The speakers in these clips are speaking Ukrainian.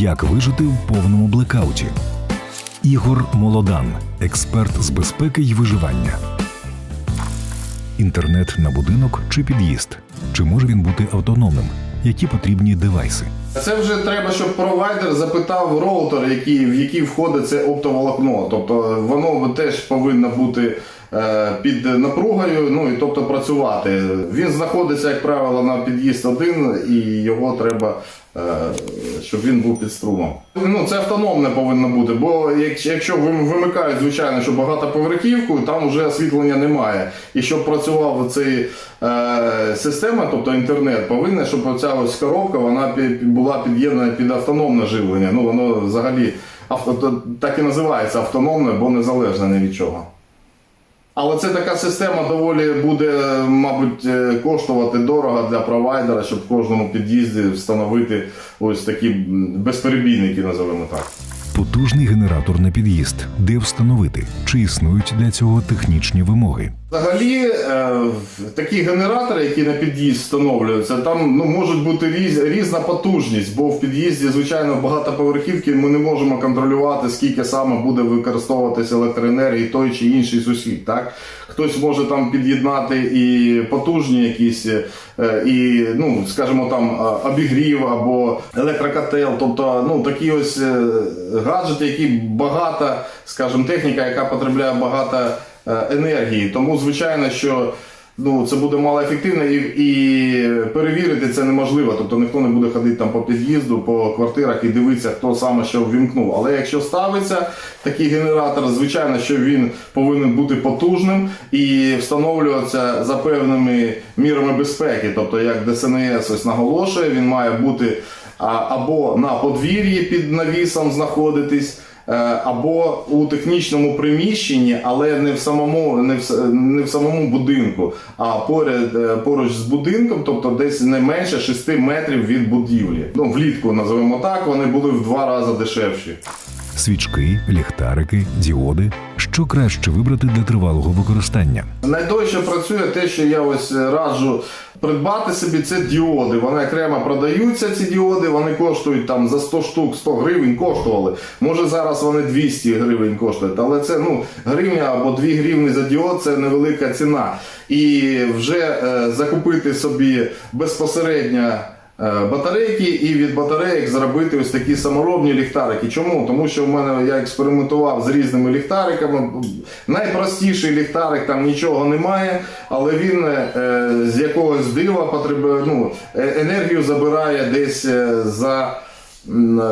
Як вижити в повному блекауті? Ігор Молодан, експерт з безпеки й виживання. Інтернет на будинок чи під'їзд? Чи може він бути автономним? Які потрібні девайси? Це вже треба, щоб провайдер запитав роутер, який, в який входить це оптоволокно. Тобто воно теж повинно бути е, під напругою, ну і тобто працювати. Він знаходиться, як правило, на під'їзд один, і його треба, щоб він був під струмом. Ну це автономне повинно бути, бо якщо, вимикають, звичайно, що багатоповерхівку, там вже освітлення немає. І щоб працював цей е, система, тобто інтернет, повинна, щоб оця ось коробка вона була під'єднана під автономне живлення. Ну воно взагалі авто, так і називається автономне, бо незалежне ні від чого. Але це така система доволі буде, мабуть, е, коштувати дорого для провайдера, щоб в кожному під'їзді встановити ось такі безперебійники, називаємо так. Потужний генератор на під'їзд, де встановити, чи існують для цього технічні вимоги. Взагалі, е, такі генератори, які на під'їзд встановлюються, там ну, може бути різ, різна потужність, бо в під'їзді, звичайно, багатоповерхівки ми не можемо контролювати, скільки саме буде використовуватися електроенергії той чи інший сусід. Так? Хтось може там під'єднати і потужні якісь, е, і, ну, скажімо, там е, обігрів або електрокотел, тобто ну, такі ось гаджети, які багато, скажімо, техніка, яка потребляє багато енергії. Тому, звичайно, що ну, це буде малоефективно і, і перевірити це неможливо. Тобто ніхто не буде ходити там по під'їзду, по квартирах і дивитися, хто саме що ввімкнув. Але якщо ставиться такий генератор, звичайно, що він повинен бути потужним і встановлюватися за певними мірами безпеки. Тобто, як ДСНС ось наголошує, він має бути або на подвір'ї під навісом знаходитись. Е, Або у технічному приміщенні, але не в самому, не в, не в самому будинку, а поряд е, поруч з будинком, тобто десь не менше 6 метрів від будівлі. Ну влітку називаємо так, вони були в два рази дешевші. Свічки, ліхтарики, діоди. Що краще вибрати для тривалого використання? Найдовше працює те, що я ось раджу придбати собі, це діоди. Вони окремо продаються, ці діоди, вони коштують там за 100 штук, 100 гривень коштували. Може зараз вони 200 гривень коштують, але це ну гривня або 2 гривні за діод це невелика ціна. І вже е, закупити собі безпосередньо. Е, Батарейки і від батарейок зробити ось такі саморобні ліхтарики. Чому? Тому що в мене я експериментував з різними ліхтариками. Найпростіший ліхтарик там нічого немає, але він е, з якогось дива потребує ну, е, енергію забирає десь за.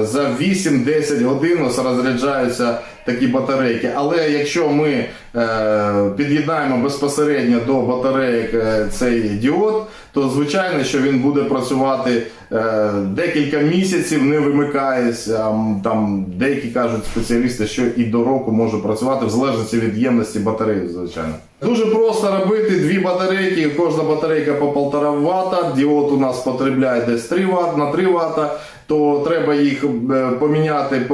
За 8-10 годин ось розряджаються такі батарейки. Але якщо ми е, під'єднаємо безпосередньо до батарейок е, цей діод, то звичайно, що він буде працювати е, декілька місяців, не вимикаючись. А, там деякі кажуть спеціалісти, що і до року може працювати в залежності від ємності батареї, звичайно. Дуже просто робити дві батарейки, кожна батарейка по 1,5 Вт, діод у нас потребляє десь 3 Вт на 3 Вт, то треба їх е, поміняти е,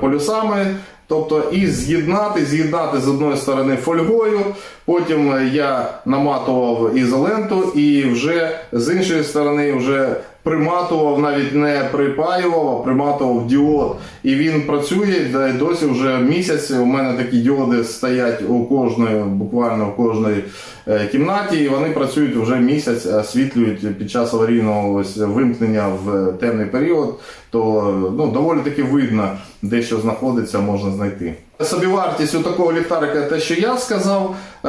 полюсами. Тобто і з'єднати, з'єднати з одної сторони фольгою, потім я наматував ізоленту і вже з іншої сторони вже приматував, навіть не припаював, а приматував діод. І він працює досі вже місяць. У мене такі діоди стоять у кожної, буквально в кожної е, кімнаті, і вони працюють вже місяць, освітлюють під час аварійного ось вимкнення в темний період. То ну, доволі таки видно, де що знаходиться, можна знайти. Собівартість у такого ліхтарика, те, що я сказав, е,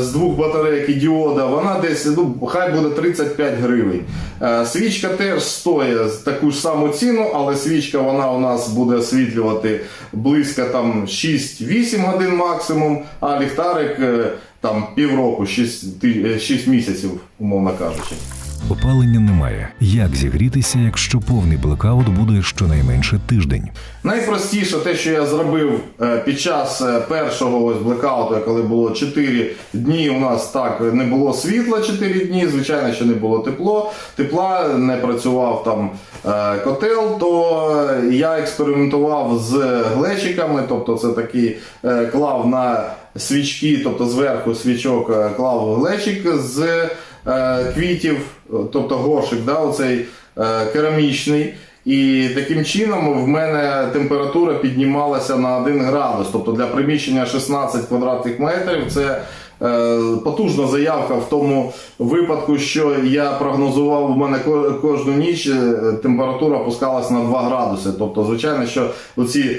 з двох батарейок і діода, вона десь ну, хай буде 35 гривень. Е, Свічка теж стоїть таку ж саму ціну, але свічка вона у нас буде освітлювати близько там 6-8 годин максимум, а ліхтарик е, там півроку, 6, е, 6 місяців, умовно кажучи. Опалення немає. Як зігрітися, якщо повний блекаут буде щонайменше тиждень? Найпростіше те, що я зробив е, під час е, першого ось блекауту, коли було 4 дні, у нас так не було світла 4 дні, звичайно, що не було тепло, тепла, не працював там е, котел, то я експериментував з глечиками, тобто це такий е, клав на свічки, тобто зверху свічок е, клав глечик з е, квітів, тобто горшик, да, оцей е, керамічний. І таким чином в мене температура піднімалася на 1 градус. Тобто для приміщення 16 квадратних метрів це потужна заявка в тому випадку, що я прогнозував, у мене ко- кожну ніч е, температура опускалась на 2 градуси. Тобто, звичайно, що оці,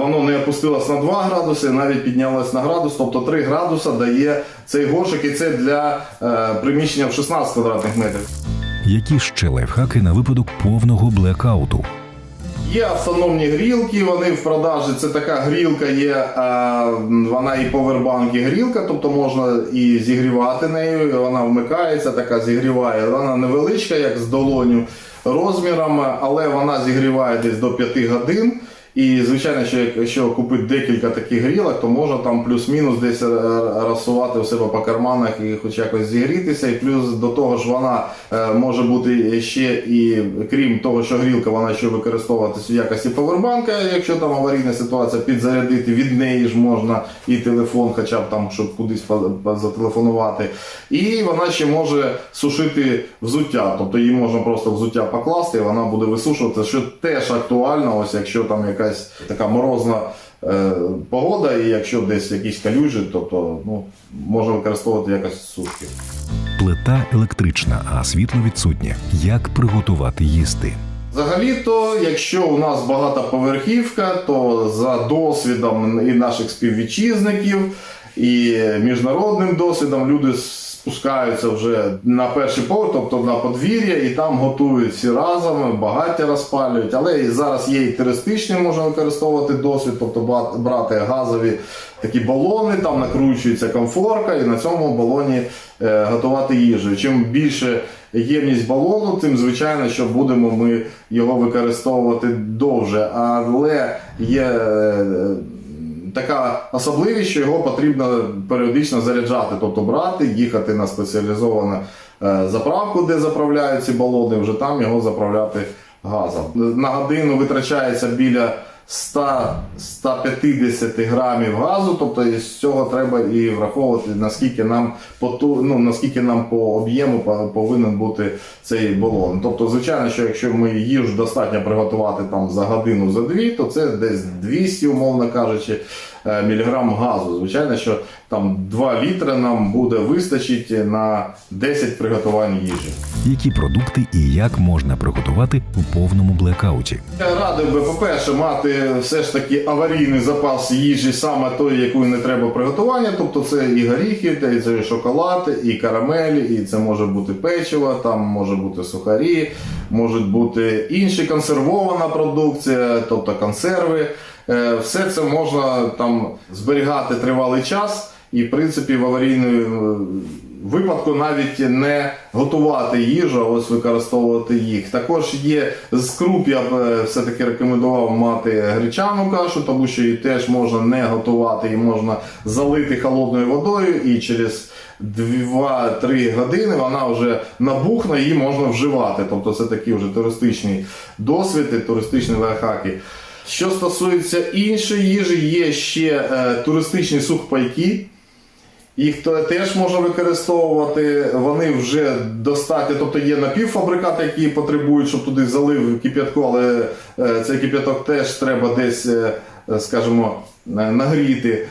воно не опустилось на 2 градуси, навіть піднялось на градус, тобто 3 градуса дає цей горшик, і це для е, приміщення в 16 квадратних метрів. Які ще лайфхаки на випадок повного блекауту? Є автономні грілки, вони в продажі. Це така грілка є, вона і повербанк, і грілка, тобто можна і зігрівати нею. і Вона вмикається, така зігріває. Вона невеличка, як з долоню розміром, але вона зігріває десь до 5 годин. І звичайно, що якщо купити декілька таких грілок, то можна там плюс-мінус десь е, розсувати у себе по карманах і хоч якось зігрітися. І плюс до того ж вона е, може бути ще і крім того, що грілка, вона ще використовуватися в якості повербанка, якщо там аварійна ситуація, підзарядити від неї ж можна і телефон, хоча б там, щоб кудись зателефонувати. І вона ще може сушити взуття, тобто її можна просто взуття покласти, і вона буде висушуватися, що теж актуально, ось якщо там якась така морозна е, погода, і якщо десь якісь калюжі, тобто ну, можна використовувати якось сушки. Плита електрична, а світло відсутнє. Як приготувати їсти? Взагалі-то, якщо у нас багатоповерхівка, то за досвідом і наших співвітчизників, і міжнародним досвідом люди спускаються вже на перший поверх, тобто на подвір'я, і там готують всі разом, багаття розпалюють. Але і зараз є і туристичний, можна використовувати досвід, тобто брати газові такі балони, там накручується комфорка, і на цьому балоні е, готувати їжу. Чим більше ємність балону, тим звичайно, що будемо ми його використовувати довше. Але є е, така особливість, що його потрібно періодично заряджати, тобто брати, їхати на спеціалізовану е, заправку, де заправляють ці балони, вже там його заправляти газом. На годину витрачається біля 100-150 грамів газу, тобто із цього треба і враховувати, наскільки нам поту, ну, наскільки нам по об'єму по- повинен бути цей балон. Тобто, звичайно, що якщо ми їжу достатньо приготувати там за годину, за дві, то це десь 200, умовно кажучи, міліграм газу. Звичайно, що там 2 літри нам буде вистачить на 10 приготувань їжі. Які продукти і як можна приготувати в повному блекауті? Я радив би, по-перше, мати все ж таки аварійний запас їжі, саме тої, якої не треба приготування. Тобто це і горіхи, та і це і шоколад, і карамелі, і це може бути печиво, там може бути сухарі, можуть бути інші консервована продукція, тобто консерви. Е, Все це можна там зберігати тривалий час. І, в принципі, в аварійному випадку навіть не готувати їжу, а ось використовувати їх. Також є з круп, я б е, все-таки рекомендував мати гречану кашу, тому що її теж можна не готувати, і можна залити холодною водою, і через 2-3 години вона вже набухне, її можна вживати. Тобто це такі вже туристичні досвіди, туристичні лайфхаки. Що стосується іншої їжі, є ще е, туристичні сухпайки. Їх теж можна використовувати. Вони вже достатньо, тобто є напівфабрикати, які потребують, щоб туди залив кип'ятку, але е, цей кип'яток теж треба десь, е, скажімо, нагріти.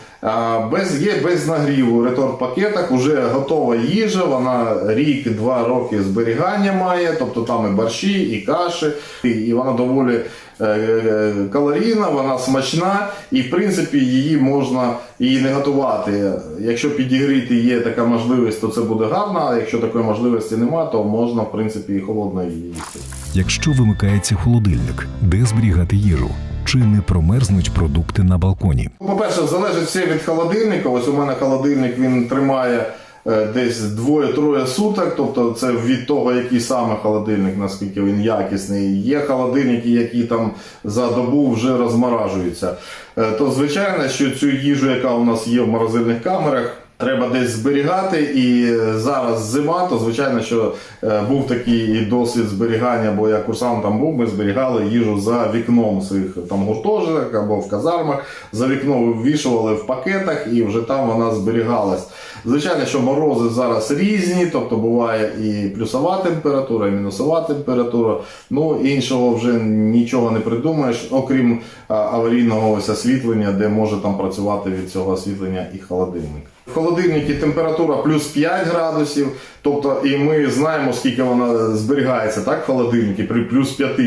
Без є без нагріву. В реторт-пакетах вже готова їжа, вона рік-два роки зберігання має, тобто там і борщі, і каші, і, і вона доволі е, е, калорійна, вона смачна, і в принципі її можна її не готувати. Якщо підігріти є така можливість, то це буде гарно, а якщо такої можливості немає, то можна в принципі і холодно її їсти. Якщо вимикається холодильник, де зберігати їжу? Чи не промерзнуть продукти на балконі? По-перше, залежить все від холодильника. Ось у мене холодильник він тримає е, десь двоє-троє суток, тобто це від того, який саме холодильник, наскільки він якісний. Є холодильники, які там за добу вже розморажуються. Е, То звичайно, що цю їжу, яка у нас є в морозильних камерах, треба десь зберігати. І зараз зима, то звичайно, що е, був такий досвід зберігання, бо я курсантом був, ми зберігали їжу за вікном своїх там гуртожиток або в казармах. За вікно вивішували в пакетах і вже там вона зберігалась. Звичайно, що морози зараз різні, тобто буває і плюсова температура, і мінусова температура. Ну іншого вже нічого не придумаєш, окрім аварійного ось освітлення, де може там працювати від цього освітлення і холодильник. В холодильнику температура плюс 5 градусів, тобто і ми знаємо, скільки вона зберігається так, в холодильнику при плюс 5.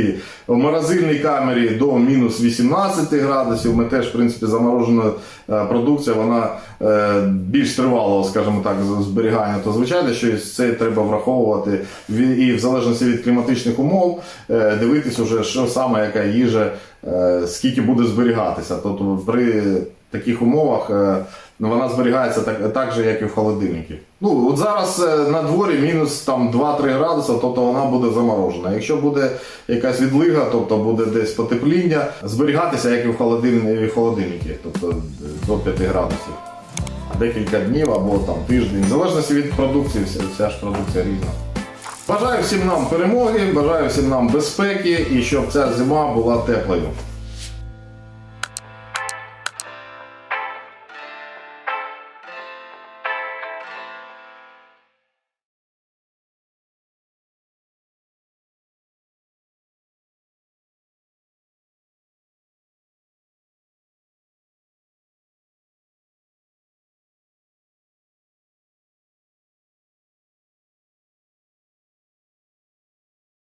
В морозильній камері до мінус 18 градусів. Ми теж, в принципі, заморожена е, продукція, вона е, більш тривалого, скажімо так, зберігання. То звичайно, що це треба враховувати і в залежності від кліматичних умов е, дивитись уже, що саме яка їжа, скільки буде зберігатися. Тобто при таких умовах ну, вона зберігається так, так же, як і в холодильнику. Ну, от зараз е, на дворі мінус там 2-3 градуси, тобто вона буде заморожена. Якщо буде якась відлига, тобто буде десь потепління, зберігатися, як і в холодильнику, тобто е, до 5 градусів. Декілька днів або там тиждень, в залежності від продукції, вся ж продукція різна. Бажаю всім нам перемоги, бажаю всім нам безпеки і щоб ця зима була теплою.